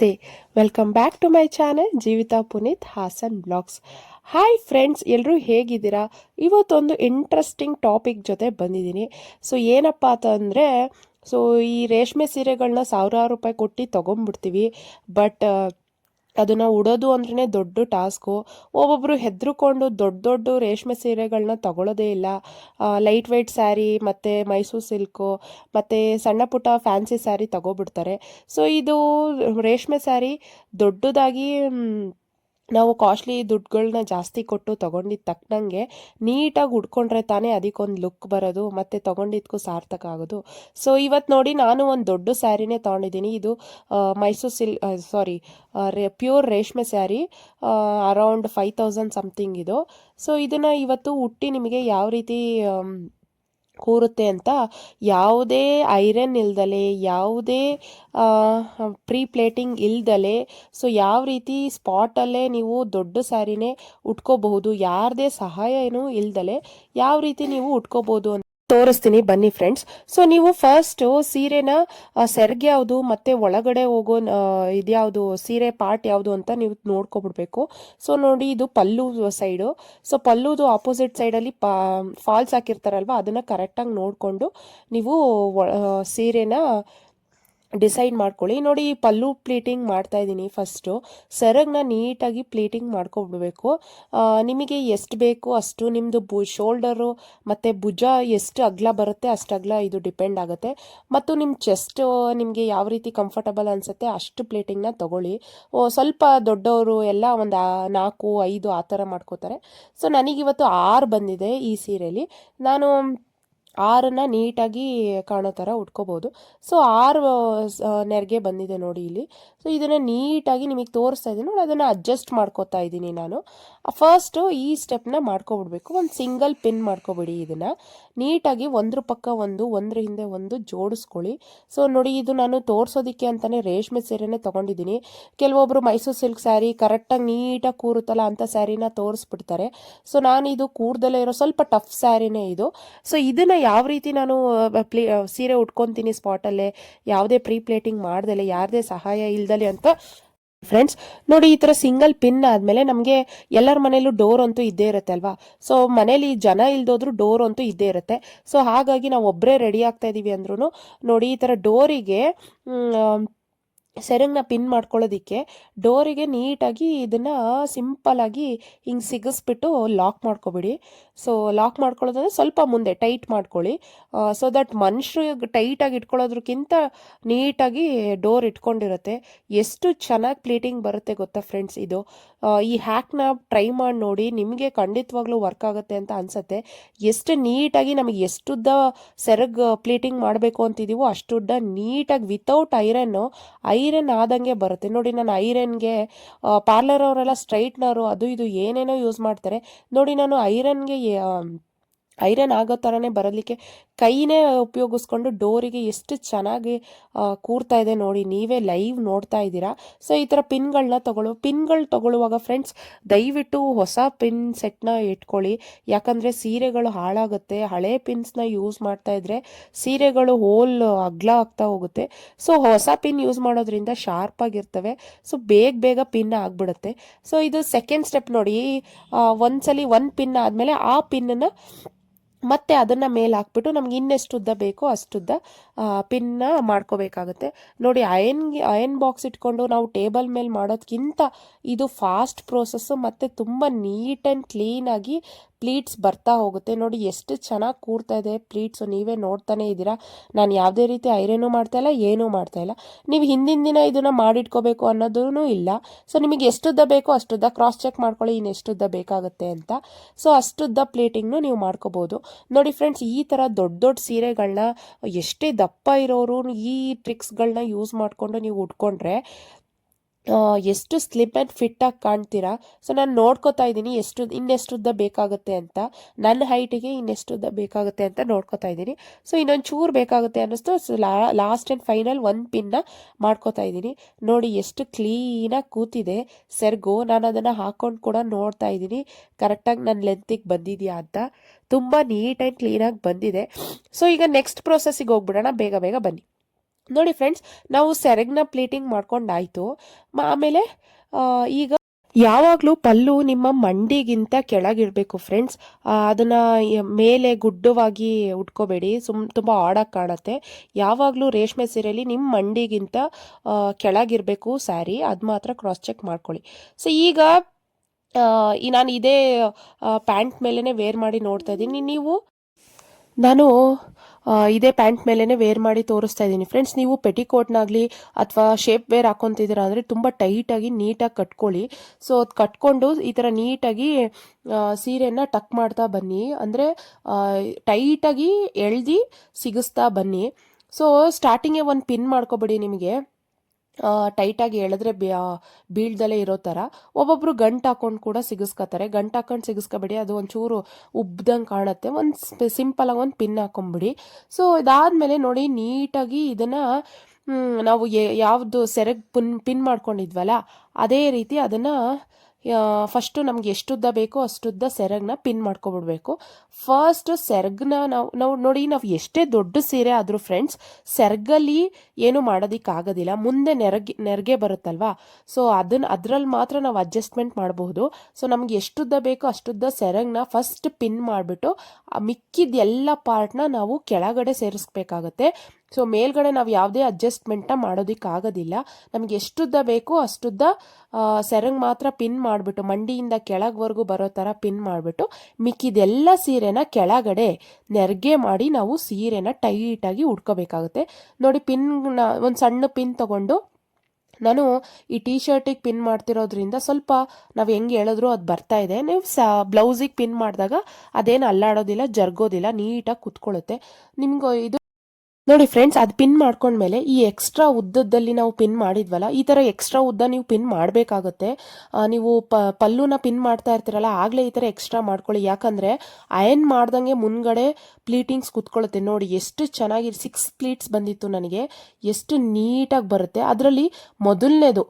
ನಮಸ್ತೆ. Welcome back to my channel Jeevitha Puneeth Hassan blogs hi friends ಎಲ್ಲರೂ ಹೇಗಿದ್ದೀರಾ? ಇವತ್ತೊಂದು ಇಂಟ್ರೆಸ್ಟಿಂಗ್ ಟಾಪಿಕ್ ಜೊತೆ ಬಂದಿದ್ದೀನಿ. ಸೊ ಏನಪ್ಪ ಅಂತಂದರೆ ಸೊ ಈ ರೇಷ್ಮೆ ಸೀರೆಗಳನ್ನ ಸಾವಿರಾರು ರೂಪಾಯಿ ಕೊಟ್ಟು ತೊಗೊಂಡ್ಬಿಡ್ತೀವಿ. ಬಟ್ ಅದನ್ನು ಉಡೋದು ಅಂದ್ರೆ ದೊಡ್ಡ ಟಾಸ್ಕು. ಒಬ್ಬೊಬ್ಬರು ಹೆದ್ರುಕೊಂಡು ದೊಡ್ಡ ದೊಡ್ಡ ರೇಷ್ಮೆ ಸೀರೆಗಳನ್ನ ತಗೊಳ್ಳೋದೇ ಇಲ್ಲ. ಲೈಟ್ ವೆಯ್ಟ್ ಸ್ಯಾರಿ, ಮತ್ತು ಮೈಸೂರು ಸಿಲ್ಕು, ಮತ್ತು ಸಣ್ಣ ಪುಟ್ಟ ಫ್ಯಾನ್ಸಿ ಸ್ಯಾರಿ ತಗೋಬಿಡ್ತಾರೆ. ಸೊ, ಇದು ರೇಷ್ಮೆ ಸ್ಯಾರಿ ದೊಡ್ಡದಾಗಿ ನಾವು ಕಾಸ್ಟ್ಲಿ ದುಡ್ಡುಗಳ್ನ ಜಾಸ್ತಿ ಕೊಟ್ಟು ತೊಗೊಂಡಿದ್ದ ತಕ್ಕನಂಗೆ ನೀಟಾಗಿ ಉಟ್ಕೊಂಡ್ರೆ ತಾನೇ ಅದಕ್ಕೊಂದು ಲುಕ್ ಬರೋದು, ಮತ್ತು ತೊಗೊಂಡಿದ್ದಕ್ಕೂ ಸಾರ್ಥಕ ಆಗೋದು. ಸೊ ಇವತ್ತು ನೋಡಿ ನಾನು ಒಂದು ದೊಡ್ಡ ಸ್ಯಾರಿನೇ ತೊಗೊಂಡಿದ್ದೀನಿ. ಇದು ಮೈಸೂರು ಸಿಲ್ ಸಾರಿ ರೇ ಪ್ಯೂರ್ ರೇಷ್ಮೆ sari around five thousand something ಇದು. ಸೊ ಇದನ್ನು ಇವತ್ತು ಉಟ್ಟಿ ನಿಮಗೆ ಯಾವ ರೀತಿ ಕೂರುತ್ತೆ ಅಂತ ಯಾವುದೇ ಐರನ್ ಇಲ್ದಲೆ, ಯಾವುದೇ ಪ್ರೀ ಪ್ಲೇಟಿಂಗ್ ಇಲ್ದಲೆ, ಸೊ ಯಾವ ರೀತಿ ಸ್ಪಾಟಲ್ಲೇ ನೀವು ದೊಡ್ಡ ಸ್ಯಾರಿನೇ ಉಟ್ಕೋಬಹುದು, ಯಾರದೇ ಸಹಾಯ ಏನು ಇಲ್ದಲೆ, ಯಾವ ರೀತಿ ನೀವು ಉಟ್ಕೋಬಹುದು ಅಂತ ತೋರಿಸ್ತೀನಿ, ಬನ್ನಿ ಫ್ರೆಂಡ್ಸ್ ಸೊ ನೀವು ಫಸ್ಟ್ ಸೀರೆನ ಸೆರ್ಗೆ ಯಾವುದು, ಮತ್ತೆ ಒಳಗಡೆ ಹೋಗೋ ಇದ್ಯಾವುದು, ಸೀರೆ ಪಾರ್ಟ್ ಯಾವುದು ಅಂತ ನೀವು ನೋಡ್ಕೊಬಿಡ್ಬೇಕು. ಸೊ ನೋಡಿ ಇದು ಪಲ್ಲು ಸೈಡು ಸೊ ಪಲ್ಲುದು ಆಪೋಸಿಟ್ ಸೈಡಲ್ಲಿ ಪಾ ಫಾಲ್ಸ್ ಹಾಕಿರ್ತಾರಲ್ವ, ಅದನ್ನು ಕರೆಕ್ಟಾಗಿ ನೋಡಿಕೊಂಡು ನೀವು ಸೀರೆನ ಡಿಸೈಡ್ ಮಾಡ್ಕೊಳ್ಳಿ. ನೋಡಿ ಈ ಪಲ್ಲು ಪ್ಲೇಟಿಂಗ್ ಮಾಡ್ತಾ ಇದ್ದೀನಿ ಫಸ್ಟು. ಸೆರಗನ್ನ ನೀಟಾಗಿ ಪ್ಲೇಟಿಂಗ್ ಮಾಡ್ಕೊಬಿಡ್ಬೇಕು. ನಿಮಗೆ ಎಷ್ಟು ಬೇಕು ಅಷ್ಟು ನಿಮ್ಮದು ಬು, ಶೋಲ್ಡರು ಮತ್ತು ಭುಜ ಎಷ್ಟು ಅಗಲ ಬರುತ್ತೆ ಅಷ್ಟು ಅಗಲ ಇದು ಡಿಪೆಂಡ್ ಆಗುತ್ತೆ. ಮತ್ತು ನಿಮ್ಮ ಚೆಸ್ಟ್ ನಿಮಗೆ ಯಾವ ರೀತಿ ಕಂಫರ್ಟಬಲ್ ಅನಿಸುತ್ತೆ ಅಷ್ಟು ಪ್ಲೇಟಿಂಗ್ನ ತಗೊಳ್ಳಿ. ಸ್ವಲ್ಪ ದೊಡ್ಡವರು ಎಲ್ಲ ಒಂದು ನಾಲ್ಕು, ಐದು ಆ ಥರ ಮಾಡ್ಕೋತಾರೆ. ಸೊ, ನನಗಿವತ್ತು ಆರು ಬಂದಿದೆ ಈ ಸೀರೆಯಲ್ಲಿ ನಾನು ಆರನ್ನು ನೀಟಾಗಿ ಕಾಣೋ ಥರ ಉಟ್ಕೋಬೋದು. ಸೊ, ಆರು ನೆರಿಗೆ ಬಂದಿದೆ ನೋಡಿ ಇಲ್ಲಿ. ಸೊ, ಇದನ್ನು ನೀಟಾಗಿ ನಿಮಗೆ ತೋರಿಸ್ತಾ ಇದ್ದೀನಿ. ನೋಡಿ, ಅದನ್ನು ಅಡ್ಜಸ್ಟ್ ಮಾಡ್ಕೋತಾ ಇದ್ದೀನಿ ನಾನು. ಫಸ್ಟು ಈ ಸ್ಟೆಪ್ನ ಮಾಡ್ಕೊಬಿಡ್ಬೇಕು. ಒಂದು ಸಿಂಗಲ್ ಪಿನ್ ಮಾಡ್ಕೊಬಿಡಿ ಇದನ್ನು. ನೀಟಾಗಿ ಒಂದ್ರ ಪಕ್ಕ ಒಂದು, ಒಂದ್ರ ಹಿಂದೆ ಒಂದು ಜೋಡಿಸ್ಕೊಳ್ಳಿ. ಸೊ, ನೋಡಿ, ಇದು ನಾನು ತೋರಿಸೋದಕ್ಕೆ ಅಂತಲೇ ರೇಷ್ಮೆ ಸೀರೆನೇ ತೊಗೊಂಡಿದ್ದೀನಿ. ಕೆಲವೊಬ್ಬರು ಮೈಸೂರು ಸಿಲ್ಕ್ ಸ್ಯಾರಿ ಕರೆಕ್ಟಾಗಿ ನೀಟಾಗಿ ಕೂರುತ್ತಲ್ಲ ಅಂಥ ಸ್ಯಾರಿನ ತೋರಿಸ್ಬಿಡ್ತಾರೆ. ಸೊ ನಾನು ಇದು ಕೂರ್ದಲ್ಲೇ ಇರೋ ಸ್ವಲ್ಪ ಟಫ್ ಸ್ಯಾರಿನೇ ಇದು. ಸೊ, ಇದನ್ನು ಯಾವ ರೀತಿ ನಾನು ಪ್ಲೇ ಸೀರೆ ಉಟ್ಕೊತೀನಿ ಸ್ಪಾಟಲ್ಲೇ, ಯಾವುದೇ ಪ್ರೀ ಪ್ಲೇಟಿಂಗ್ ಮಾಡ್ದಲೆ, ಯಾರದೇ ಸಹಾಯ ಇಲ್ದಲೆ ಅಂತ ಫ್ರೆಂಡ್ಸ್ ನೋಡಿ ಈ ಥರ ಸಿಂಗಲ್ ಪಿನ್ ಆದಮೇಲೆ ನಮಗೆ ಎಲ್ಲರ ಮನೇಲೂ ಡೋರ್ ಅಂತೂ ಇದ್ದೇ ಇರುತ್ತೆ ಅಲ್ವಾ? ಸೊ ಮನೇಲಿ ಜನ ಇಲ್ದೋದ್ರೂ ಡೋರ್ ಅಂತೂ ಇದ್ದೇ ಇರುತ್ತೆ. ಸೊ ಹಾಗಾಗಿ ನಾವು ಒಬ್ಬರೇ ರೆಡಿ ಆಗ್ತಾ ಇದ್ದೀವಿ ಅಂದ್ರೂ ನೋಡಿ ಈ ಥರ ಡೋರಿಗೆ ಸೆರಗ್ನ ಪಿನ್ ಮಾಡ್ಕೊಳ್ಳೋದಿಕ್ಕೆ ಡೋರಿಗೆ ನೀಟಾಗಿ ಇದನ್ನು ಸಿಂಪಲಾಗಿ ಹಿಂಗೆ ಸಿಗಿಸ್ಬಿಟ್ಟು ಲಾಕ್ ಮಾಡ್ಕೊಬಿಡಿ. ಸೊ ಲಾಕ್ ಮಾಡ್ಕೊಳ್ಳೋದಂದ್ರೆ ಸ್ವಲ್ಪ ಮುಂದೆ ಟೈಟ್ ಮಾಡ್ಕೊಳ್ಳಿ. ಸೊ ದಟ್ ಮನುಷ್ಯರು ಟೈಟಾಗಿ ಇಟ್ಕೊಳ್ಳೋದ್ರಕ್ಕಿಂತ ನೀಟಾಗಿ ಡೋರ್ ಇಟ್ಕೊಂಡಿರುತ್ತೆ. ಎಷ್ಟು ಚೆನ್ನಾಗಿ ಪ್ಲೀಟಿಂಗ್ ಬರುತ್ತೆ ಗೊತ್ತಾ ಫ್ರೆಂಡ್ಸ್ ಇದು? ಈ ಹ್ಯಾಕ್ನ ಟ್ರೈ ಮಾಡಿ ನೋಡಿ, ನಿಮಗೆ ಖಂಡಿತವಾಗ್ಲೂ ವರ್ಕ್ ಆಗುತ್ತೆ ಅಂತ ಅನಿಸುತ್ತೆ. ಎಷ್ಟು ನೀಟಾಗಿ ನಮಗೆ ಎಷ್ಟುದ್ದ ಸೆರಗ್ ಪ್ಲೀಟಿಂಗ್ ಮಾಡಬೇಕು ಅಂತಿದ್ದೀವೋ ಅಷ್ಟುದ್ದ ನೀಟಾಗಿ ವಿತೌಟ್ ಐರನ್ನು ಐರನ್ ಆದಂಗೆ ಬರುತ್ತೆ. ನೋಡಿ, ನಾನು ಐರನ್ಗೆ ಪಾರ್ಲರ್ ಅವರೆಲ್ಲ ಸ್ಟ್ರೈಟ್ನರು ಅದು ಇದು ಏನೇನೋ ಯೂಸ್ ಮಾಡ್ತಾರೆ. ನೋಡಿ, ನಾನು ಐರನ್ಗೆ ಐರನ್ ಆಗೋ ಥರನೇ ಬರಲಿಕ್ಕೆ ಕೈನೇ ಉಪಯೋಗಿಸ್ಕೊಂಡು ಡೋರಿಗೆ ಎಷ್ಟು ಚೆನ್ನಾಗಿ ಕೂರ್ತಾ ಇದೆ ನೋಡಿ, ನೀವೇ ಲೈವ್ ನೋಡ್ತಾ ಇದ್ದೀರಾ? ಸೊ ಈ ಥರ ಪಿನ್ಗಳನ್ನ ತಗೊಳ್ಳೋ. ಪಿನ್ಗಳು ತಗೊಳ್ಳುವಾಗ ಫ್ರೆಂಡ್ಸ್, ದಯವಿಟ್ಟು ಹೊಸ ಪಿನ್ ಸೆಟ್ನ ಇಟ್ಕೊಳ್ಳಿ. ಯಾಕಂದರೆ ಸೀರೆಗಳು ಹಾಳಾಗುತ್ತೆ. ಹಳೆ ಪಿನ್ಸ್ನ ಯೂಸ್ ಮಾಡ್ತಾ ಇದ್ರೆ ಸೀರೆಗಳು ಹೋಲ್ ಅಗ್ಲ ಆಗ್ತಾ ಹೋಗುತ್ತೆ. ಸೊ ಹೊಸ ಪಿನ್ ಯೂಸ್ ಮಾಡೋದ್ರಿಂದ ಶಾರ್ಪ್ ಆಗಿರ್ತವೆ. ಸೊ ಬೇಗ ಬೇಗ ಪಿನ್ ಆಗ್ಬಿಡುತ್ತೆ. ಸೊ ಇದು ಸೆಕೆಂಡ್ ಸ್ಟೆಪ್ ನೋಡಿ. ಒಂದ್ಸಲಿ ಒಂದು ಪಿನ್ ಆದಮೇಲೆ ಆ ಪಿನ್ನನ್ನು ಮತ್ತೆ ಅದನ್ನು ಮೇಲೆ ಹಾಕ್ಬಿಟ್ಟು ನಮ್ಗೆ ಇನ್ನೆಷ್ಟು ಉದ್ದ ಬೇಕೋ ಅಷ್ಟುದ್ದ ಪಿನ್ನ ಮಾಡ್ಕೋಬೇಕಾಗುತ್ತೆ. ನೋಡಿ ಅಯನ್ಗೆ ಅಯನ್ ಬಾಕ್ಸ್ ಇಟ್ಕೊಂಡು ನಾವು ಟೇಬಲ್ ಮೇಲೆ ಮಾಡೋದಕ್ಕಿಂತ ಇದು ಫಾಸ್ಟ್ ಪ್ರೋಸೆಸ್ಸು ಮತ್ತು ತುಂಬ ನೀಟ್ ಆ್ಯಂಡ್ ಕ್ಲೀನಾಗಿ ಪ್ಲೀಟ್ಸ್ ಬರ್ತಾ ಹೋಗುತ್ತೆ. ನೋಡಿ, ಎಷ್ಟು ಚೆನ್ನಾಗಿ ಕೂರ್ತಾ ಇದೆ ಪ್ಲೀಟ್ಸು. ನೀವೇ ನೋಡ್ತಾನೆ ಇದ್ದೀರಾ. ನಾನು ಯಾವುದೇ ರೀತಿ ಐರನ್ನು ಮಾಡ್ತಾ ಇಲ್ಲ, ಏನೂ ಮಾಡ್ತಾ ಇಲ್ಲ. ನೀವು ಹಿಂದಿನ ದಿನ ಇದನ್ನು ಮಾಡಿಟ್ಕೋಬೇಕು ಅನ್ನೋದೂ ಇಲ್ಲ. ಸೊ, ನಿಮಗೆ ಎಷ್ಟುದ್ದ ಬೇಕೋ ಅಷ್ಟುದ್ದ ಕ್ರಾಸ್ ಚೆಕ್ ಮಾಡ್ಕೊಳ್ಳಿ ಇನ್ನು ಎಷ್ಟುದ್ದ ಬೇಕಾಗುತ್ತೆ ಅಂತ. ಸೊ, ಅಷ್ಟುದ್ದ ಪ್ಲೇಟಿಂಗ್ನು ನೀವು ಮಾಡ್ಕೋಬೋದು. ನೋಡಿ ಫ್ರೆಂಡ್ಸ್, ಈ ಥರ ದೊಡ್ಡ ದೊಡ್ಡ ಸೀರೆಗಳನ್ನ ಎಷ್ಟೇ ದಪ್ಪ ಇರೋರು ಈ ಟ್ರಿಕ್ಸ್ಗಳನ್ನ ಯೂಸ್ ಮಾಡಿಕೊಂಡು ನೀವು ಉಟ್ಕೊಂಡ್ರೆ ಎಷ್ಟು ಸ್ಲಿಪ್ ಆ್ಯಂಡ್ ಫಿಟ್ಟಾಗಿ ಕಾಣ್ತೀರಾ? ಸೊ ನಾನು ನೋಡ್ಕೋತಾ ಇದ್ದೀನಿ ಎಷ್ಟು ಇನ್ನೆಷ್ಟು ಉದ್ದ ಬೇಕಾಗುತ್ತೆ ಅಂತ. ನನ್ನ ಹೈಟಿಗೆ ಇನ್ನೆಷ್ಟು ಉದ್ದ ಬೇಕಾಗುತ್ತೆ ಅಂತ ನೋಡ್ಕೋತಾ ಇದ್ದೀನಿ. ಸೊ ಇನ್ನೊಂದು ಚೂರು ಬೇಕಾಗುತ್ತೆ ಅನ್ನಿಸ್ತು. ಸೊ ಲಾಸ್ಟ್ ಆ್ಯಂಡ್ ಫೈನಲ್ ಒಂದು ಪಿನ್ನ ಮಾಡ್ಕೋತಾ ಇದ್ದೀನಿ. ನೋಡಿ, ಎಷ್ಟು ಕ್ಲೀನಾಗಿ ಕೂತಿದೆ. ಸೆರ್ಗೋ ನಾನು ಅದನ್ನು ಹಾಕ್ಕೊಂಡು ಕೂಡ ನೋಡ್ತಾ ಇದ್ದೀನಿ. ಕರೆಕ್ಟಾಗಿ ನನ್ನ ಲೆಂತಿಗೆ ಬಂದಿದೆಯಾ ಅಂತ. ತುಂಬ ನೀಟ್ ಆ್ಯಂಡ್ ಕ್ಲೀನಾಗಿ ಬಂದಿದೆ. ಸೊ ಈಗ ನೆಕ್ಸ್ಟ್ ಪ್ರೋಸೆಸ್ಸಿಗೆ ಹೋಗ್ಬಿಡೋಣ. ಬೇಗ ಬೇಗ ಬನ್ನಿ. ನೋಡಿ ಫ್ರೆಂಡ್ಸ್ ನಾವು ಸೆರಗ್ನ ಪ್ಲೇಟಿಂಗ್ ಮಾಡ್ಕೊಂಡಾಯ್ತು. ಆಮೇಲೆ ಈಗ ಯಾವಾಗಲೂ ಪಲ್ಲು ನಿಮ್ಮ ಮಂಡಿಗಿಂತ ಕೆಳಗಿರಬೇಕು ಫ್ರೆಂಡ್ಸ್ ಅದನ್ನ ಮೇಲೆ ಗುಡ್ಡವಾಗಿ ಉಟ್ಕೋಬೇಡಿ. ಸುಮ್, ತುಂಬ ಆಡಾಗಿ ಕಾಣುತ್ತೆ. ಯಾವಾಗಲೂ ರೇಷ್ಮೆ ಸೀರೆಯಲ್ಲಿ ನಿಮ್ಮ ಮಂಡಿಗಿಂತ ಕೆಳಗೆ ಕೆಳಗಿರಬೇಕು ಸ್ಯಾರಿ. ಅದು ಮಾತ್ರ ಕ್ರಾಸ್ ಚೆಕ್ ಮಾಡ್ಕೊಳ್ಳಿ. ಸೊ ಈಗ ನಾನು ಇದೇ ಪ್ಯಾಂಟ್ ಮೇಲೇ ವೇರ್ ಮಾಡಿ ನೋಡ್ತಾ ಇದ್ದೀನಿ. ನೀವು, ನಾನು ಇದೇ ಪ್ಯಾಂಟ್ ಮೇಲೇ ವೇರ್ ಮಾಡಿ ತೋರಿಸ್ತಾ ಇದ್ದೀನಿ. ಫ್ರೆಂಡ್ಸ್ ನೀವು ಪೆಟಿಕೋಟ್ನಾಗಲಿ ಅಥವಾ ಶೇಪ್ ವೇರ್ ಹಾಕೊತಿದ್ದೀರಾ ಅಂದರೆ ತುಂಬ ಟೈಟಾಗಿ ನೀಟಾಗಿ ಕಟ್ಕೊಳ್ಳಿ. ಸೊ ಅದು ಕಟ್ಕೊಂಡು ಈ ಥರ ನೀಟಾಗಿ ಸೀರೆಯನ್ನು ಟಕ್ ಮಾಡ್ತಾ ಬನ್ನಿ. ಅಂದರೆ ಟೈಟಾಗಿ ಎಳ್ದು ಸಿಗಿಸ್ತಾ ಬನ್ನಿ. ಸೊ ಸ್ಟಾರ್ಟಿಂಗೇ ಒಂದು ಪಿನ್ ಮಾಡ್ಕೊಬಿಡಿ ನಿಮಗೆ. ಟೈಟಾಗಿ ಎಳೆದ್ರೆ ಬೀಳ್ದಲೇ ಇರೋ ಥರ. ಒಬ್ಬೊಬ್ರು ಗಂಟು ಹಾಕೊಂಡು ಕೂಡ ಸಿಗಿಸ್ಕೊತಾರೆ. ಗಂಟು ಹಾಕೊಂಡು ಸಿಗಿಸ್ಕೊಬೇಡಿ. ಅದು ಒಂಚೂರು ಉಬ್ದಂಗೆ ಕಾಣುತ್ತೆ. ಒಂದು ಸಿಂಪಲಾಗಿ ಒಂದು ಪಿನ್ ಹಾಕೊಂಬಿಡಿ. ಸೊ, ಇದಾದಮೇಲೆ ನೋಡಿ, ನೀಟಾಗಿ ಇದನ್ನು ನಾವು ಯಾವುದು ಸೆರಗ್ ಪಿನ್ ಪಿನ್ ಮಾಡ್ಕೊಂಡಿದ್ವಲ್ಲ, ಅದೇ ರೀತಿ ಅದನ್ನು ಫಸ್ಟು ನಮ್ಗೆ ಎಷ್ಟುದ್ದ ಬೇಕೋ ಅಷ್ಟುದ್ದ ಸೆರಗನ್ನ ಪಿನ್ ಮಾಡ್ಕೊಬಿಡ್ಬೇಕು. ಫಸ್ಟ್ ಸೆರಗ್ನ ನಾವು ನಾವು ನೋಡಿ, ನಾವು ಎಷ್ಟೇ ದೊಡ್ಡ ಸೀರೆ ಆದರೂ ಫ್ರೆಂಡ್ಸ್, ಸೆರಗಲ್ಲಿ ಏನು ಮಾಡೋದಕ್ಕಾಗೋದಿಲ್ಲ. ಮುಂದೆ ನೆರಗೆ, ನೆರಿಗೆ ಬರುತ್ತಲ್ವಾ? ಸೊ ಅದನ್ನು ಅದರಲ್ಲಿ ಮಾತ್ರ ನಾವು ಅಡ್ಜಸ್ಟ್ಮೆಂಟ್ ಮಾಡಬಹುದು. ಸೊ ನಮ್ಗೆ ಎಷ್ಟುದ್ದ ಬೇಕೋ ಅಷ್ಟುದ್ದ ಸೆರಗ್ನ ಫಸ್ಟ್ ಪಿನ್ ಮಾಡಿಬಿಟ್ಟು ಮಿಕ್ಕಿದ ಎಲ್ಲ ಪಾರ್ಟ್ನ ನಾವು ಕೆಳಗಡೆ ಸೇರಿಸ್ಬೇಕಾಗತ್ತೆ. ಸೊ ಮೇಲ್ಗಡೆ ನಾವು ಯಾವುದೇ ಅಡ್ಜಸ್ಟ್ಮೆಂಟ್ನ ಮಾಡೋದಕ್ಕಾಗೋದಿಲ್ಲ. ನಮ್ಗೆ ಎಷ್ಟುದ್ದ ಬೇಕೋ ಅಷ್ಟುದ್ದ ಸೆರಂಗ್ ಮಾತ್ರ ಪಿನ್ ಮಾಡಿಬಿಟ್ಟು, ಮಂಡಿಯಿಂದ ಕೆಳಗ್ವರೆಗೂ ಬರೋ ಥರ ಪಿನ್ ಮಾಡಿಬಿಟ್ಟು, ಮಿಕ್ಕಿದೆಲ್ಲ ಸೀರೆನ ಕೆಳಗಡೆ ನೆರಿಗೆ ಮಾಡಿ ನಾವು ಸೀರೆನ ಟೈಟಾಗಿ ಉಡ್ಕೋಬೇಕಾಗುತ್ತೆ. ನೋಡಿ ಪಿನ್ನ ಒಂದು ಸಣ್ಣ ಪಿನ್ ತಗೊಂಡು ನಾನು ಈ ಟೀ ಶರ್ಟಿಗೆ ಪಿನ್ ಮಾಡ್ತಿರೋದ್ರಿಂದ ಸ್ವಲ್ಪ ನಾವು ಹೆಂಗೆ ಹೇಳಿದ್ರು ಅದು ಬರ್ತಾ ಇದೆ. ನೀವು ಸ ಬ್ಲೌಸಿಗೆ ಪಿನ್ ಮಾಡಿದಾಗ ಅದೇನು ಅಲ್ಲಾಡೋದಿಲ್ಲ, ಜರ್ಗೋದಿಲ್ಲ, ನೀಟಾಗಿ ಕುತ್ಕೊಳ್ಳುತ್ತೆ. ನಿಮ್ಗೆ ಇದು ನೋಡಿ ಫ್ರೆಂಡ್ಸ್ ಅದು ಪಿನ್ ಮಾಡ್ಕೊಂಡ್ಮೇಲೆ ಈ ಎಕ್ಸ್ಟ್ರಾ ಉದ್ದದಲ್ಲಿ ನಾವು ಪಿನ್ ಮಾಡಿದ್ವಲ್ಲ, ಈ ಥರ ಎಕ್ಸ್ಟ್ರಾ ಉದ್ದ ನೀವು ಪಿನ್ ಮಾಡಬೇಕಾಗುತ್ತೆ. ನೀವು ಪ, ಪಲ್ಲುನ ಪಿನ್ ಮಾಡ್ತಾ ಇರ್ತೀರಲ್ಲ, ಆಗಲೇ ಈ ಥರ ಎಕ್ಸ್ಟ್ರಾ ಮಾಡ್ಕೊಳ್ಳಿ. ಯಾಕಂದರೆ ಅಯನ್ ಮಾಡ್ದಂಗೆ ಮುನ್ಗಡೆ ಪ್ಲೀಟಿಂಗ್ಸ್ ಕುತ್ಕೊಳ್ಳುತ್ತೆ ನೋಡಿ, ಎಷ್ಟು ಚೆನ್ನಾಗಿ ಸಿಕ್ಸ್ ಪ್ಲೀಟ್ಸ್ ಬಂದಿತ್ತು ನನಗೆ. ಎಷ್ಟು ನೀಟಾಗಿ ಬರುತ್ತೆ. ಅದರಲ್ಲಿ ಮೊದಲನೇದು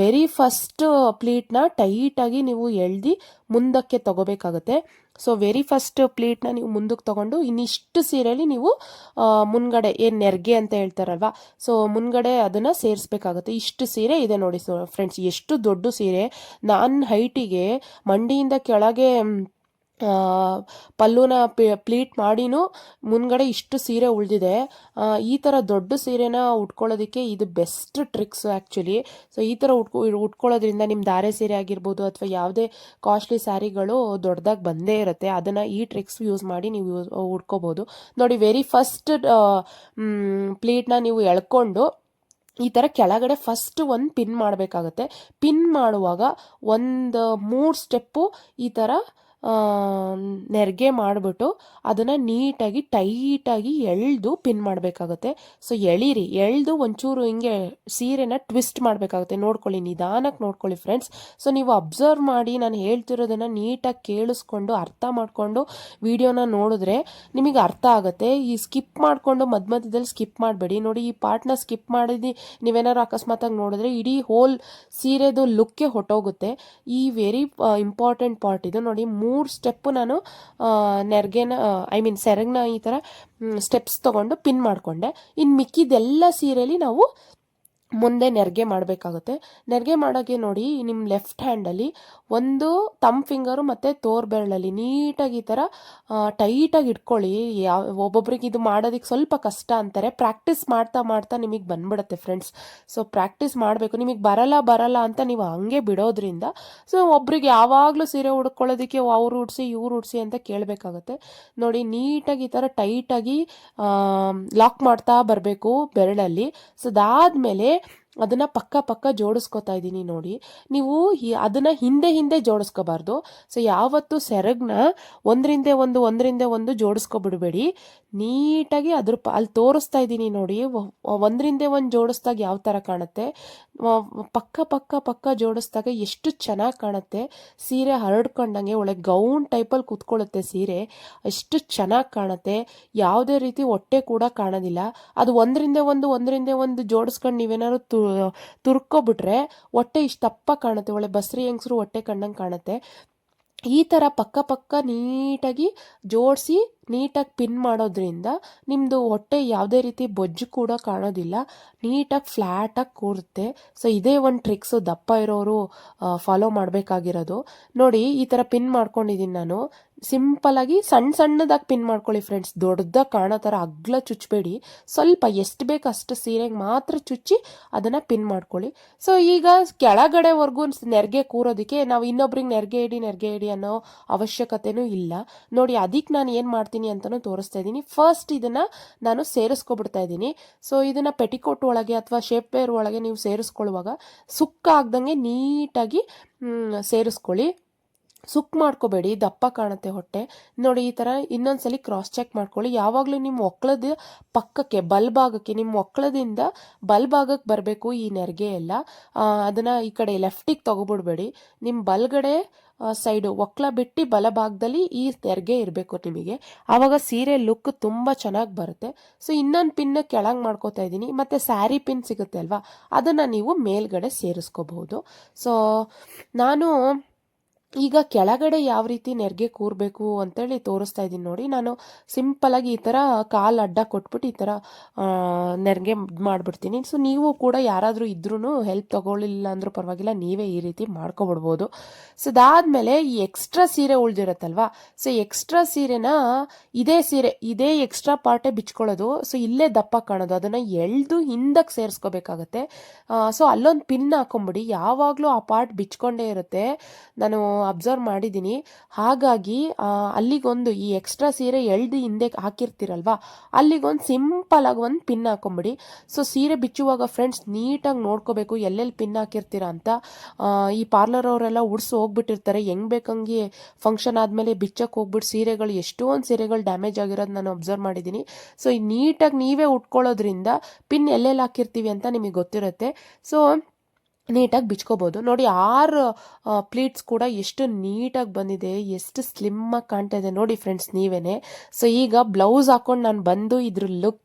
ವೆರಿ ಫಸ್ಟ್ ಪ್ಲೀಟ್ನ ಟೈಟಾಗಿ ನೀವು ಎಳ್ದು ಮುಂದಕ್ಕೆ ತಗೋಬೇಕಾಗುತ್ತೆ. ಸೊ ವೆರಿ ಫಸ್ಟ್ ಪ್ಲೇಟ್ನ ನೀವು ಮುಂದಕ್ಕೆ ತೊಗೊಂಡು ಇನ್ನಿಷ್ಟು ಸೀರೆಯಲ್ಲಿ ನೀವು ಮುನ್ಗಡೆ ಏನು ನೆರಿಗೆ ಅಂತ ಹೇಳ್ತಾರಲ್ವಾ ಸೊ ಮುನ್ಗಡೆ ಅದನ್ನು ಸೇರಿಸ್ಬೇಕಾಗುತ್ತೆ. ಇಷ್ಟು ಸೀರೆ ಇದೆ ನೋಡಿ ಸೊ ಫ್ರೆಂಡ್ಸ್ ಎಷ್ಟು ದೊಡ್ಡ ಸೀರೆ. ನಾನು ಹೈಟಿಗೆ ಮಂಡಿಯಿಂದ ಕೆಳಗೆ ಪಲ್ಲುನ ಪ್ಲೀಟ್ ಮಾಡಿನೂ ಮುಂದ್ಗಡೆ ಇಷ್ಟು ಸೀರೆ ಉಳಿದಿದೆ. ಈ ಥರ ದೊಡ್ಡ ಸೀರೆನ ಉಟ್ಕೊಳ್ಳೋದಕ್ಕೆ ಇದು ಬೆಸ್ಟ್ ಟ್ರಿಕ್ಸ್ ಆ್ಯಕ್ಚುಲಿ ಸೊ ಈ ಥರ ಉಟ್ಕೊ, ಉಟ್ಕೊಳ್ಳೋದ್ರಿಂದ ನಿಮ್ಮ ಧಾರೆ ಸೀರೆ ಆಗಿರ್ಬೋದು ಅಥವಾ ಯಾವುದೇ ಕಾಸ್ಟ್ಲಿ ಸ್ಯಾರಿಗಳು ದೊಡ್ಡದಾಗಿ ಬಂದೇ ಇರುತ್ತೆ, ಅದನ್ನು ಈ ಟ್ರಿಕ್ಸ್ ಯೂಸ್ ಮಾಡಿ ನೀವು ಯೂಸ್ ಉಟ್ಕೋಬೋದು. ನೋಡಿ ವೆರಿ ಫಸ್ಟ್ ಪ್ಲೀಟ್ನ ನೀವು ಎಳ್ಕೊಂಡು ಈ ಥರ ಕೆಳಗಡೆ ಫಸ್ಟ್ ಒಂದು ಪಿನ್ ಮಾಡಬೇಕಾಗತ್ತೆ. ಪಿನ್ ಮಾಡುವಾಗ ಒಂದು ಮೂರು ಸ್ಟೆಪ್ಪು ಈ ಥರ ನೆರಿಗೆ ಮಾಡಿಬಿಟ್ಟು ಅದನ್ನು ನೀಟಾಗಿ ಟೈಟಾಗಿ ಎಳೆದು ಪಿನ್ ಮಾಡಬೇಕಾಗುತ್ತೆ. ಸೊ, ಎಳೀರಿ, ಎಳೆದು ಒಂಚೂರು ಹಿಂಗೆ ಸೀರೆನ ಟ್ವಿಸ್ಟ್ ಮಾಡಬೇಕಾಗುತ್ತೆ. ನೋಡ್ಕೊಳ್ಳಿ ನಿಧಾನಕ್ಕೆ ನೋಡ್ಕೊಳ್ಳಿ ಫ್ರೆಂಡ್ಸ್. ಸೊ, ನೀವು ಅಬ್ಸರ್ವ್ ಮಾಡಿ ನಾನು ಹೇಳ್ತಿರೋದನ್ನು ನೀಟಾಗಿ ಕೇಳಿಸ್ಕೊಂಡು, ಅರ್ಥ ಮಾಡಿಕೊಂಡು ವಿಡಿಯೋನ ನೋಡಿದ್ರೆ ನಿಮಗೆ ಅರ್ಥ ಆಗುತ್ತೆ. ಈ ಸ್ಕಿಪ್ ಮಾಡಿಕೊಂಡು ಮಧ್ಯ ಮಧ್ಯದಲ್ಲಿ ಸ್ಕಿಪ್ ಮಾಡಬೇಡಿ. ನೋಡಿ, ಈ ಪಾರ್ಟ್ನ ಸ್ಕಿಪ್ ಮಾಡಿದ್ದು ನೀವೇನಾದ್ರು ಅಕಸ್ಮಾತಾಗಿ ನೋಡಿದ್ರೆ ಇಡೀ ಹೋಲ್ ಸೀರೆದು ಲುಕ್ಕೇ ಹೊಟ್ಟೋಗುತ್ತೆ ಈ ವೆರಿ ಇಂಪಾರ್ಟೆಂಟ್ ಪಾರ್ಟ್ ಇದು. ನೋಡಿ ಮೂರು ಸ್ಟೆಪ್ಪು ನಾನು ನೆರಿಗೆನ ಐ ಮೀನ್ ಸೆರಗ್ನ ಈ ಥರ ಸ್ಟೆಪ್ಸ್ ತೊಗೊಂಡು ಪಿನ್ ಮಾಡಿಕೊಂಡೆ. ಇನ್ನು ಮಿಕ್ಕಿದೆಲ್ಲ ಸೀರೆಯಲ್ಲಿ ನಾವು ಮುಂದೆ ನೆರಿಗೆ ಮಾಡಬೇಕಾಗುತ್ತೆ. ನೆರಿಗೆ ಮಾಡೋಕ್ಕೆ ನೋಡಿ ನಿಮ್ಮ ಲೆಫ್ಟ್ ಹ್ಯಾಂಡಲ್ಲಿ ಒಂದು ತಮ್ ಫಿಂಗರು ಮತ್ತು ತೋರ್ ಬೆರಳಲ್ಲಿ ನೀಟಾಗಿ ಈ ಥರ ಟೈಟಾಗಿ ಇಟ್ಕೊಳ್ಳಿ. ಯಾವ ಒಬ್ಬೊಬ್ರಿಗೆ ಇದು ಮಾಡೋದಕ್ಕೆ ಸ್ವಲ್ಪ ಕಷ್ಟ ಅಂತಾರೆ. ಪ್ರಾಕ್ಟೀಸ್ ಮಾಡ್ತಾ ಮಾಡ್ತಾ ನಿಮಗೆ ಬಂದ್ಬಿಡುತ್ತೆ ಫ್ರೆಂಡ್ಸ್ ಸೊ ಪ್ರಾಕ್ಟೀಸ್ ಮಾಡಬೇಕು. ನಿಮಗೆ ಬರಲ್ಲ ಬರಲ್ಲ ಅಂತ ನೀವು ಹಂಗೆ ಬಿಡೋದ್ರಿಂದ ಸೊ ಒಬ್ರಿಗೆ ಯಾವಾಗಲೂ ಸೀರೆ ಉಡ್ಕೊಳ್ಳೋದಕ್ಕೆ ಅವ್ರು ಉಡ್ಸಿ, ಇವ್ರು ಉಡ್ಸಿ ಅಂತ ಕೇಳಬೇಕಾಗತ್ತೆ. ನೋಡಿ, ನೀಟಾಗಿ ಈ ಥರ ಟೈಟಾಗಿ ಲಾಕ್ ಮಾಡ್ತಾ ಬರಬೇಕು ಬೆರಳಲ್ಲಿ. ಸೊ ಅದಾದಮೇಲೆ ಅದನ್ನು ಪಕ್ಕ ಪಕ್ಕ ಜೋಡಿಸ್ಕೊತಾ ಇದ್ದೀನಿ ನೋಡಿ. ನೀವು ಅದನ್ನು ಹಿಂದೆ ಹಿಂದೆ ಜೋಡಿಸ್ಕೋಬಾರ್ದು. ಸೊ ಯಾವತ್ತು ಸೆರಗನ್ನ ಒಂದರಿಂದ ಒಂದು ಒಂದರಿಂದ ಒಂದು ಜೋಡಿಸ್ಕೊಬಿಡ್ಬೇಡಿ. ನೀಟಾಗಿ ಅದ್ರ ಪ ಅಲ್ಲಿ ತೋರಿಸ್ತಾ ಇದ್ದೀನಿ ನೋಡಿ. ಒಂದರಿಂದ ಒಂದು ಜೋಡಿಸ್ದಾಗ ಯಾವ ಥರ ಕಾಣುತ್ತೆ? ಪಕ್ಕ ಪಕ್ಕ ಪಕ್ಕ ಜೋಡಿಸ್ದಾಗ ಎಷ್ಟು ಚೆನ್ನಾಗಿ ಕಾಣುತ್ತೆ? ಸೀರೆ ಹರಡ್ಕೊಂಡಂಗೆ ಒಳ್ಳೆ ಗೌನ್ ಟೈಪಲ್ಲಿ ಕೂತ್ಕೊಳ್ಳುತ್ತೆ ಸೀರೆ. ಎಷ್ಟು ಚೆನ್ನಾಗಿ ಕಾಣುತ್ತೆ. ಯಾವುದೇ ರೀತಿ ಹೊಟ್ಟೆ ಕೂಡ ಕಾಣೋದಿಲ್ಲ. ಅದು ಒಂದರಿಂದ ಒಂದು ಒಂದರಿಂದ ಒಂದು ಜೋಡಿಸ್ಕೊಂಡು ನೀವೇನಾದ್ರು ತು ತುರ್ಕೊಬಿಟ್ರೆ ಹೊಟ್ಟೆ ಇಷ್ಟು ತಪ್ಪ ಕಾಣುತ್ತೆ. ಒಳ್ಳೆ ಬಸ್ರಿ ಹೆಂಗಸರು ಹೊಟ್ಟೆ ಕಂಡಂಗೆ ಕಾಣುತ್ತೆ. ಈ ಥರ ಪಕ್ಕ ಪಕ್ಕ ನೀಟಾಗಿ ಜೋಡಿಸಿ ನೀಟಾಗಿ ಪಿನ್ ಮಾಡೋದ್ರಿಂದ ನಿಮ್ಮದು ಹೊಟ್ಟೆ ಯಾವುದೇ ರೀತಿ ಬೊಜ್ಜು ಕೂಡ ಕಾಣೋದಿಲ್ಲ. ನೀಟಾಗಿ ಫ್ಲ್ಯಾಟಾಗಿ ಕೂರುತ್ತೆ. ಸೊ ಇದೇ ಒಂದು ಟ್ರಿಕ್ಸು ದಪ್ಪ ಇರೋರು ಫಾಲೋ ಮಾಡಬೇಕಾಗಿರೋದು. ನೋಡಿ, ಈ ಥರ ಪಿನ್ ಮಾಡ್ಕೊಂಡಿದ್ದೀನಿ ನಾನು. ಸಿಂಪಲಾಗಿ ಸಣ್ಣ ಸಣ್ಣದಾಗಿ ಪಿನ್ ಮಾಡ್ಕೊಳ್ಳಿ ಫ್ರೆಂಡ್ಸ್ ದೊಡ್ಡದಾಗಿ ಕಾಣೋ ಥರ ಅಗ್ಲ ಚುಚ್ಚಬೇಡಿ ಸ್ವಲ್ಪ ಎಷ್ಟು ಬೇಕು ಅಷ್ಟು ಸೀರೆಗೆ ಮಾತ್ರ ಚುಚ್ಚಿ ಅದನ್ನು ಪಿನ್ ಮಾಡ್ಕೊಳ್ಳಿ. ಸೊ ಈಗ ಕೆಳಗಡೆವರೆಗೂ ನೆರಿಗೆ ಕೂರೋದಕ್ಕೆ ನಾವು ಇನ್ನೊಬ್ರಿಗೆ ನೆರಿಗೆ ಇಡಿ ನೆರಿಗೆ ಇಡಿ ಅನ್ನೋ ಅವಶ್ಯಕತೆನೂ ಇಲ್ಲ. ನೋಡಿ ಅದಕ್ಕೆ ನಾನು ಏನು ಮಾಡ್ತೀನಿ ಅಂತಲೂ ತೋರಿಸ್ತಾ ಇದ್ದೀನಿ ಫಸ್ಟ್ ಇದನ್ನು ನಾನು ಸೇರಿಸ್ಕೊಬಿಡ್ತಾ ಇದ್ದೀನಿ ಸೊ ಇದನ್ನು ಪೆಟಿಕೋಟ್ ಒಳಗೆ ಅಥವಾ ಶೇಪ್ ವೇರ್ ಒಳಗೆ ನೀವು ಸೇರಿಸ್ಕೊಳ್ಳುವಾಗ ಸುಕ್ಕ ಆಗ್ದಂಗೆ ನೀಟಾಗಿ ಸೇರಿಸ್ಕೊಳ್ಳಿ. ಸುಕ್ ಮಾಡ್ಕೋಬೇಡಿ, ದಪ್ಪ ಕಾಣುತ್ತೆ ಹೊಟ್ಟೆ. ನೋಡಿ, ಈ ಥರ ಇನ್ನೊಂದ್ಸಲಿ ಕ್ರಾಸ್ ಚೆಕ್ ಮಾಡ್ಕೊಳ್ಳಿ. ಯಾವಾಗಲೂ ನಿಮ್ಮ ಒಕ್ಕಳದ ಪಕ್ಕಕ್ಕೆ ಬಲ್ಭಾಗಕ್ಕೆ ನಿಮ್ಮ ಒಕ್ಕಳದಿಂದ ಬಲ್ಭಾಗಕ್ಕೆ ಬರಬೇಕು ಈ ನೆರಿಗೆ ಎಲ್ಲ. ಅದನ್ನು ಈ ಕಡೆ ಲೆಫ್ಟಿಗೆ ತೊಗೊಬಿಡ್ಬೇಡಿ. ನಿಮ್ಮ ಬಲ್ಗಡೆ ಸೈಡು ಒಕ್ಕಳ ಬಿಟ್ಟು ಬಲಭಾಗದಲ್ಲಿ ಈ ನೆರಿಗೆ ಇರಬೇಕು ನಿಮಗೆ. ಆವಾಗ ಸೀರೆ ಲುಕ್ ತುಂಬ ಚೆನ್ನಾಗಿ ಬರುತ್ತೆ. ಸೊ ಇನ್ನೊಂದು ಪಿನ್ ಕೆಳಗೆ ಮಾಡ್ಕೋತಾ ಇದ್ದೀನಿ. ಮತ್ತು ಸ್ಯಾರಿ ಪಿನ್ ಸಿಗುತ್ತೆ ಅಲ್ವಾ? ಅದನ್ನು ನೀವು ಮೇಲ್ಗಡೆ ಸೇರಿಸ್ಕೋಬಹುದು. ಸೊ ನಾನು ಈಗ ಕೆಳಗಡೆ ಯಾವ ರೀತಿ ನೆರಿಗೆ ಕೂರಬೇಕು ಅಂತೇಳಿ ತೋರಿಸ್ತಾ ಇದ್ದೀನಿ ನೋಡಿ. ನಾನು ಸಿಂಪಲಾಗಿ ಈ ಥರ ಕಾಲು ಅಡ್ಡ ಕೊಟ್ಬಿಟ್ಟು ಈ ಥರ ನೆರಿಗೆ ಮಾಡಿಬಿಡ್ತೀನಿ. ಸೊ ನೀವು ಕೂಡ ಯಾರಾದರೂ ಇದ್ರೂ ಹೆಲ್ಪ್ ತಗೊಳ್ಳಿಲ್ಲ ಅಂದರೂ ಪರವಾಗಿಲ್ಲ, ನೀವೇ ಈ ರೀತಿ ಮಾಡ್ಕೊಬಿಡ್ಬೋದು. ಸೊ ಅದಾದಮೇಲೆ ಈ ಎಕ್ಸ್ಟ್ರಾ ಸೀರೆ ಉಳ್ದಿರತ್ತಲ್ವಾ? ಸೊ ಎಕ್ಸ್ಟ್ರಾ ಸೀರೆನ ಇದೇ ಸೀರೆ, ಇದೇ ಎಕ್ಸ್ಟ್ರಾ ಪಾರ್ಟೇ ಬಿಚ್ಕೊಳ್ಳೋದು. ಸೊ ಇಲ್ಲೇ ದಪ್ಪ ಕಾಣೋದು. ಅದನ್ನು ಎಳ್ದು ಹಿಂದಕ್ಕೆ ಸೇರಿಸ್ಕೋಬೇಕಾಗತ್ತೆ. ಸೊ ಅಲ್ಲೊಂದು ಪಿನ್ ಹಾಕೊಂಬಿಡಿ. ಯಾವಾಗಲೂ ಆ ಪಾರ್ಟ್ ಬಿಚ್ಕೊಂಡೇ ಇರುತ್ತೆ. ನಾನು ಅಬ್ಸರ್ವ್ ಮಾಡಿದ್ದೀನಿ ಹಾಗಾಗಿ ಅಲ್ಲಿಗೊಂದು ಈ ಎಕ್ಸ್ಟ್ರಾ ಸೀರೆ ಎಳ್ದು ಹಿಂದೆ ಹಾಕಿರ್ತೀರಲ್ವಾ? ಅಲ್ಲಿಗೊಂದು ಸಿಂಪಲ್ ಆಗಿ ಒಂದು ಪಿನ್ ಹಾಕೊಂಬಿಡಿ. ಸೊ ಸೀರೆ ಬಿಚ್ಚುವಾಗ ಫ್ರೆಂಡ್ಸ್ ನೀಟಾಗಿ ನೋಡ್ಕೋಬೇಕು, ಎಲ್ಲೆಲ್ಲಿ ಪಿನ್ ಹಾಕಿರ್ತೀರ ಅಂತ. ಈ ಪಾರ್ಲರ್ ಅವರೆಲ್ಲ ಉಡ್ಸಿ ಹೋಗ್ಬಿಟ್ಟಿರ್ತಾರೆ. ಹೆಂಗ್ ಬೇಕಂಗೆ ಫಂಕ್ಷನ್ ಆದಮೇಲೆ ಬಿಚ್ಚಕ್ಕೆ ಹೋಗ್ಬಿಟ್ಟು ಸೀರೆಗಳು, ಎಷ್ಟೊಂದು ಸೀರೆಗಳು ಡ್ಯಾಮೇಜ್ ಆಗಿರೋದು ನಾನು ಅಬ್ಸರ್ವ್ ಮಾಡಿದ್ದೀನಿ ಸೊ ಈ ನೀಟಾಗಿ ನೀವೇ ಉಟ್ಕೊಳ್ಳೋದ್ರಿಂದ ಪಿನ್ ಎಲ್ಲೆಲ್ಲಿ ಹಾಕಿರ್ತೀವಿ ಅಂತ ನಿಮಗೆ ಗೊತ್ತಿರುತ್ತೆ. ಸೊ ನೀಟಾಗಿ ಬಿಚ್ಕೋಬೋದು. ನೋಡಿ, ಆರು ಪ್ಲೀಟ್ಸ್ ಕೂಡ ಎಷ್ಟು ನೀಟಾಗಿ ಬಂದಿದೆ, ಎಷ್ಟು ಸ್ಲಿಮ್ಮಾಗಿ ಕಾಣ್ತಾ ಇದೆ ನೋಡಿ ಫ್ರೆಂಡ್ಸ್ ನೀವೇನೆ. ಸೊ ಈಗ ಬ್ಲೌಸ್ ಹಾಕೊಂಡು ನಾನು ಬಂದು ಇದ್ರ ಲುಕ್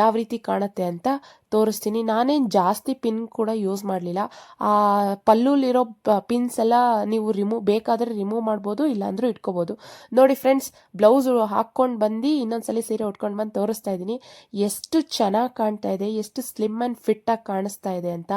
ಯಾವ ರೀತಿ ಕಾಣುತ್ತೆ ಅಂತ ತೋರಿಸ್ತೀನಿ. ನಾನೇನು ಜಾಸ್ತಿ ಪಿನ್ ಕೂಡ ಯೂಸ್ ಮಾಡಲಿಲ್ಲ. ಆ, ಪಲ್ಲುಲಿರೋ ಪಿನ್ಸ್ ಎಲ್ಲ ನೀವು ರಿಮೂವ್ ಬೇಕಾದರೆ ರಿಮೂವ್ ಮಾಡ್ಬೋದು, ಇಲ್ಲಾಂದರೂ ಇಟ್ಕೋಬೋದು. ನೋಡಿ ಫ್ರೆಂಡ್ಸ್, ಬ್ಲೌಸು ಹಾಕ್ಕೊಂಡು ಬಂದು ಇನ್ನೊಂದ್ಸಲಿ ಸೀರೆ ಉಟ್ಕೊಂಡು ಬಂದು ತೋರಿಸ್ತಾ ಇದ್ದೀನಿ. ಎಷ್ಟು ಚೆನ್ನಾಗಿ ಕಾಣ್ತಾ ಇದೆ, ಎಷ್ಟು ಸ್ಲಿಮ್ ಆ್ಯಂಡ್ ಫಿಟ್ಟಾಗಿ ಕಾಣಿಸ್ತಾ ಇದೆ ಅಂತ.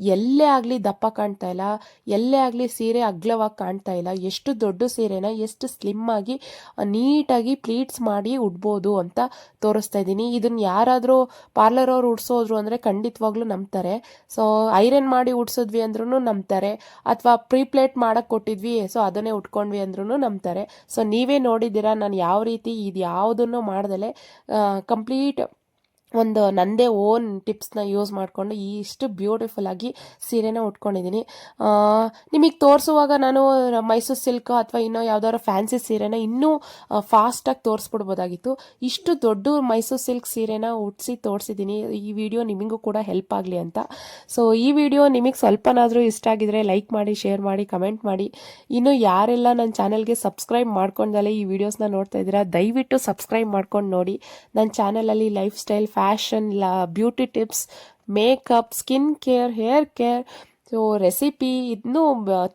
ಎಲ್ಲೇ ಆಗಲಿ ದಪ್ಪ ಕಾಣ್ತಾ ಇಲ್ಲ, ಎಲ್ಲೇ ಆಗಲಿ ಸೀರೆ ಅಗ್ಲವಾಗಿ ಕಾಣ್ತಾ ಇಲ್ಲ. ಎಷ್ಟು ದೊಡ್ಡ ಸೀರೆನ, ಎಷ್ಟು ಸ್ಲಿಮ್ ಆಗಿ, ನೀಟಾಗಿ ಪ್ಲೀಟ್ಸ್ ಮಾಡಿ ಉಡ್ಬೋದು ಅಂತ ತೋರಿಸ್ತಾ ಇದ್ದೀನಿ. ಇದನ್ನ ಯಾರಾದರೂ ಪಾರ್ಲರ್ ಅವ್ರು ಉಡ್ಸೋದ್ರು ಅಂದರೆ ಖಂಡಿತವಾಗ್ಲೂ ನಂಬ್ತಾರೆ. ಸೊ ಐರನ್ ಮಾಡಿ ಉಡ್ಸಿದ್ವಿ ಅಂದ್ರೂ ನಂಬ್ತಾರೆ. ಅಥವಾ ಪ್ರೀಪ್ಲೇಟ್ ಮಾಡಕ್ಕೆ ಕೊಟ್ಟಿದ್ವಿ ಸೊ ಅದನ್ನೇ ಉಟ್ಕೊಂಡ್ವಿ ಅಂದ್ರೂ ನಂಬ್ತಾರೆ. ಸೊ ನೀವೇ ನೋಡಿದ್ದೀರಾ, ನಾನು ಯಾವ ರೀತಿ ಇದು ಯಾವುದನ್ನು ಮಾಡ್ದಲೆ ಕಂಪ್ಲೀಟ್ ಒಂದು ನಂದೇ ಓನ್ ಟಿಪ್ಸ್ನ ಯೂಸ್ ಮಾಡಿಕೊಂಡು ಇಷ್ಟು ಬ್ಯೂಟಿಫುಲ್ ಆಗಿ ಸೀರೆನ ಉಟ್ಕೊಂಡಿದ್ದೀನಿ. ನಿಮಗೆ ತೋರಿಸುವಾಗ ನಾನು ಮೈಸೂರು ಸಿಲ್ಕ್ ಅಥವಾ ಇನ್ನೂ ಯಾವುದಾದ್ರು ಫ್ಯಾನ್ಸಿ ಸೀರೆನ ಇನ್ನೂ ಫಾಸ್ಟಾಗಿ ತೋರಿಸ್ಬಿಡ್ಬೋದಾಗಿತ್ತು. ಇಷ್ಟು ದೊಡ್ಡ ಮೈಸೂರು ಸಿಲ್ಕ್ ಸೀರೆನ ಉಟ್ಸಿ ತೋರಿಸಿದ್ದೀನಿ. ಈ ವಿಡಿಯೋ ನಿಮಗೂ ಕೂಡ ಹೆಲ್ಪ್ ಆಗಲಿ ಅಂತ. ಸೊ, ಈ ವಿಡಿಯೋ ನಿಮಗೆ ಸ್ವಲ್ಪನಾದರೂ ಇಷ್ಟ ಆಗಿದರೆ ಲೈಕ್ ಮಾಡಿ, ಶೇರ್ ಮಾಡಿ, ಕಮೆಂಟ್ ಮಾಡಿ. ಇನ್ನು ಯಾರೆಲ್ಲ ನನ್ನ ಚಾನಲ್ಗೆ ಸಬ್ಸ್ಕ್ರೈಬ್ ಮಾಡ್ಕೊಂಡಲ್ಲೇ ಈ ವಿಡಿಯೋಸ್ನ ನೋಡ್ತಾ ಇದ್ದೀರಾ, ದಯವಿಟ್ಟು ಸಬ್ಸ್ಕ್ರೈಬ್ ಮಾಡ್ಕೊಂಡು ನೋಡಿ. ನನ್ನ ಚಾನಲಲ್ಲಿ ಲೈಫ್ ಸ್ಟೈಲ್ ಫ್ಯಾಷನ್ ಲ, beauty tips, makeup, skin care, hair care, so recipe ಇದನ್ನೂ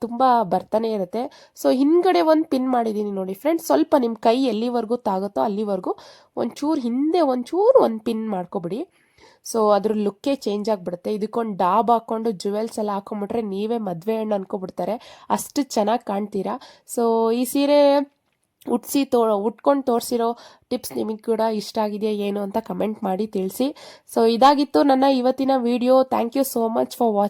ತುಂಬ ಬರ್ತಾನೆ ಇರುತ್ತೆ. ಸೊ ಹಿಂದ್ಗಡೆ ಒಂದು ಪಿನ್ ಮಾಡಿದ್ದೀನಿ ನೋಡಿ ಫ್ರೆಂಡ್ಸ್. ಸ್ವಲ್ಪ ನಿಮ್ಮ ಕೈ ಎಲ್ಲಿವರೆಗೂ ತಾಗುತ್ತೋ ಅಲ್ಲಿವರೆಗೂ ಒಂಚೂರು ಹಿಂದೆ ಒಂಚೂರು ಒಂದು ಪಿನ್ ಮಾಡ್ಕೊಬಿಡಿ. ಸೊ ಅದ್ರ ಲುಕ್ಕೇ ಚೇಂಜ್ ಆಗಿಬಿಡುತ್ತೆ. ಇದಕ್ಕೊಂದು ಡಾಬ್ ಹಾಕ್ಕೊಂಡು ಜುವೆಲ್ಸ್ ಎಲ್ಲ ಹಾಕೊಂಬಿಟ್ರೆ ನೀವೇ ಮದುವೆ ಹಣ್ಣು ಅನ್ಕೊಬಿಡ್ತಾರೆ. ಅಷ್ಟು ಚೆನ್ನಾಗಿ ಕಾಣ್ತೀರಾ. ಸೊ ಈ ಸೀರೆ ಉಟ್ಸಿ ತೋ ಉಟ್ಕೊಂಡು ತೋರಿಸಿರೋ ಟಿಪ್ಸ್ ನಿಮಗೆ ಕೂಡ ಇಷ್ಟ ಆಗಿದೆಯಾ ಏನು ಅಂತ ಕಮೆಂಟ್ ಮಾಡಿ ತಿಳಿಸಿ. ಸೊ ಇದಾಗಿತ್ತು ನನ್ನ ಇವತ್ತಿನ video thank you so much for watching